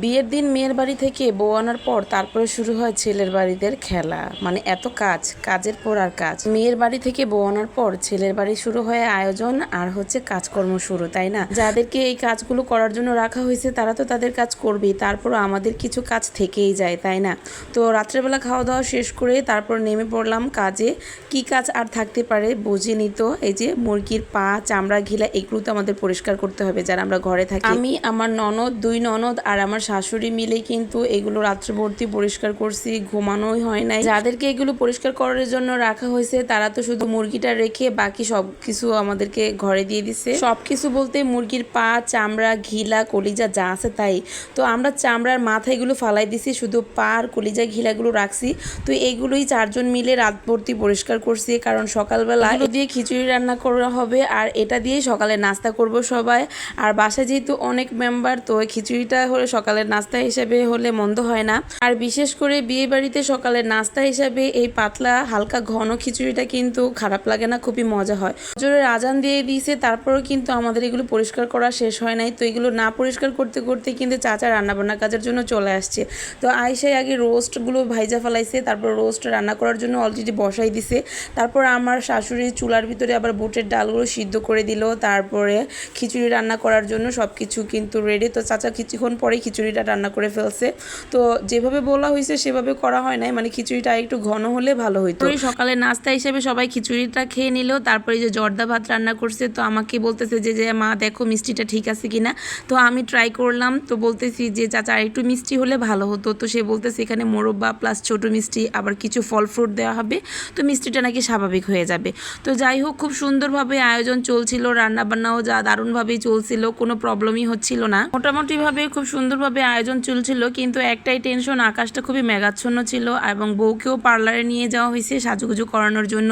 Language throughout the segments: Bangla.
বিয়ের দিন মেয়ের বাড়ি থেকে বউ আনার পর তারপরে শুরু হয় ছেলের বাড়িদের খেলা। মানে এত কাজ, কাজের পর আর কাজ। মেয়ের বাড়ি থেকে বউ আনার পর ছেলের বাড়ি শুরু হয় আয়োজন আর হচ্ছে কাজকর্ম শুরু, তাই না? যাদেরকে এই কাজগুলো করার জন্য রাখা হয়েছে তারা তো তাদের কাজ করবেই তারপর আমাদের কিছু কাজ থেকেই যায়, তাই না? তো রাত্রেবেলা খাওয়া দাওয়া শেষ করে তারপর নেমে পড়লাম কাজে। কি কাজ আর থাকতে পারে বুঝে নিত এই যে মুরগির পা, চামড়া, ঘিলা এগুলো তো আমাদের পরিষ্কার করতে হবে, যারা আমরা ঘরে থাকি। আমি, আমার ননদ, দুই ননদ আর আমার শাশুড়ি মিলে কিন্তু এগুলো রাত্রবর্তী পরিষ্কার করছি, ঘুমানোই হয় নাই। যাদেরকে এগুলো পরিষ্কার করার জন্য রাখা হয়েছে, তারা তো শুধু মুরগিটা রেখে বাকি সব কিছু আমাদেরকে ঘরে দিয়ে দিছে। সব কিছু বলতে মুরগির পা, চামড়া, ঘিলা, কলিজা যা আছে তাই। তো আমরা চামড়ার মাথা এগুলো ফালাই দিছি, শুধু পা আর কলিজা ঘিলাগুলো রাখছি। তো এইগুলোই চারজন মিলে রাত ভর্তি পরিষ্কার করছি, কারণ সকালবেলা এগুলো দিয়ে খিচুড়ি রান্না করা হবে, আর এটা দিয়ে সকালে নাস্তা করব সবাই। আর বাসায় যেহেতু অনেক মেম্বার তো খিচুড়িটা হলে সকালের নাস্তা হিসেবে হলে মন্দ হয় না। আর বিশেষ করে বিয়ে বাড়িতে সকালের নাস্তা হিসাবে এই পাতলা, হালকা, ঘন খিচুড়িটা কিন্তু খারাপ লাগে না, খুবই মজা হয়। জোরের আজান দিয়ে দিয়েছে, তারপরেও কিন্তু আমাদের এগুলো পরিষ্কার করা শেষ হয় নাই। তো এগুলো না পরিষ্কার করতে করতে কিন্তু চাচা রান্নাবান্না কাজের জন্য চলে আসছে। তো আইসাই আগে রোস্টগুলো ভাইজা ফেলাইছে, তারপর রোস্ট রান্না করার জন্য অলরেডি বসাই দিছে। তারপর আমার শাশুড়ি চুলার ভিতরে আবার বুটের ডালগুলো সিদ্ধ করে দিল। তারপরে খিচুড়ি রান্না করার জন্য সব কিছু কিন্তু রেডি তো চাচা কিছুক্ষণ পরে খিচুড়িটা রান্না করে ফেলছে। তো যেভাবে বলা হয়েছে সেভাবে করা হয় নাই। মানে খিচুড়িটা একটু ঘন হলে ভালো হইতো। সকালে নাস্তা হিসেবে সবাই খিচুড়িটা খেয়ে নিল। তারপরে যে জর্দা ভাত রান্না করছে, তো আমাকে বলতেছে যে যে মা, দেখো মিষ্টিটা ঠিক আছে কিনা? তো আমি ট্রাই করলাম। তো বলতেছি যে, চাচা একটু মিষ্টি হলে ভালো হতো। তো সে বলতেছে, এখানে মোরব্বা প্লাস ছোট মিষ্টি, আবার কিছু ফল ফ্রুট দেওয়া হবে। তো মিষ্টিটা নাকি স্বাভাবিক হয়ে যাবে। তো যাই হোক, খুব সুন্দরভাবে আয়োজন চলছিল। রান্না বান্নাও যা দারুণভাবেই চলছিল। কোনো প্রবলেমই হচ্ছিল না। মোটামুটিভাবে খুব সুন্দরভাবে আয়োজন চলছিল, কিন্তু একটাই টেনশন, আকাশটা খুবই মেঘাচ্ছন্ন ছিল এবং বউকেও পার্লারে নিয়ে যাওয়া হয়েছে সাজুগুজু করানোর জন্য।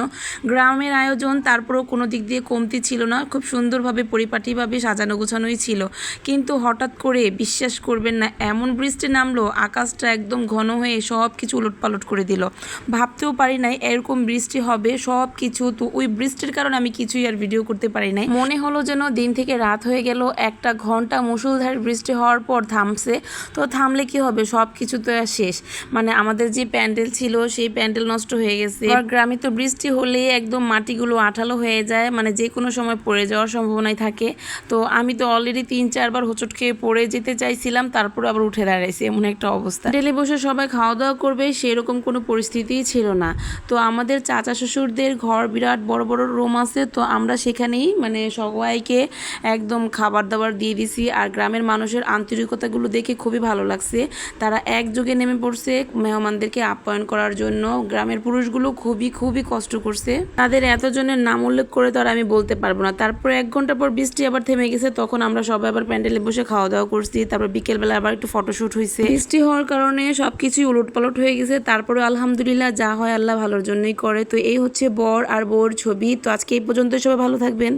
গ্রামের আয়োজন তারপরেও কোনো দিক দিয়ে কমতি ছিল না, খুব সুন্দরভাবে পরিপাটিভাবে সাজানো গোছানোই ছিল। কিন্তু হঠাৎ করে বিশ্বাস করবেন না, এমন বৃষ্টি নামলো, আকাশটা একদম ঘন হয়ে সব কিছু উলটপালট করে দিল। ভাবতেও পারি নাই এরকম বৃষ্টি হবে সব কিছু তো ওই বৃষ্টির কারণে আমি কিছুই আর ভিডিও করতে পারি নাই। মনে হলো যেন দিন থেকে রাত হয়ে গেল, একটা ঘণ্টা মুসুলধারে বৃষ্টি হওয়ার পর থামছে তো থামলে কি হবে? সব কিছু তো শেষ। মানে আমাদের যে প্যান্ডেল ছিল সেই প্যান্ডেল নষ্ট হয়ে গেছে। আর গ্রামে তো বৃষ্টি হলেই একদম মাটিগুলো আঠালো হয়ে যায়। মানে যে কোনো সময় পড়ে যাওয়ার সম্ভাবনাই থাকে। তো আমি তো অলরেডি তিন চারবার হোঁচট খেয়ে পড়ে যেতে চাইছিলাম তারপরে আবার উঠে দাঁড়াইছি এমন একটা অবস্থা। ডেলি বসে সবাই খাওয়া দাওয়া করবে সেরকম কোনো পরিস্থিতিই ছিল না। তো আমাদের চাচা শ্বশুরদের ঘর বিরাট বড় বড় রুম আছে তো আমরা সেখানেই মানে সবাইকে একদম খাবার দাবার দিয়ে দিছি। আর গ্রামের মানুষের আন্তরিকতাগুলো দেখে খুবই ভালো লাগছে। তারা একযোগে নেমে পড়ছে মেহমানদেরকে আপ্যায়ন করার জন্য। গ্রামের পুরুষগুলো খুবই খুবই কষ্ট করছে। তাদের এতজনের নাম উল্লেখ করে তো আর আমি বলতে পারব না। তারপর এক ঘণ্টা পর বৃষ্টি আবার থেমে গেছে, তখন আমরা সবাই আবার প্যান্ডেলে বসে খাওয়া দাওয়া করছি। তারপর বিকেলবেলা আবার একটু ফটোশ্যুট হয়েছে বৃষ্টি হওয়ার কারণে সবকিছুই উলট পালট হয়ে গেছে। তারপরে আলহামদুলিল্লাহ যা হয় আল্লাহ ভালোর জন্যই করে। তো এই হচ্ছে বর আর বউর ছবি। তো আজকে এই পর্যন্ত সবাই ভালো থাকবেন।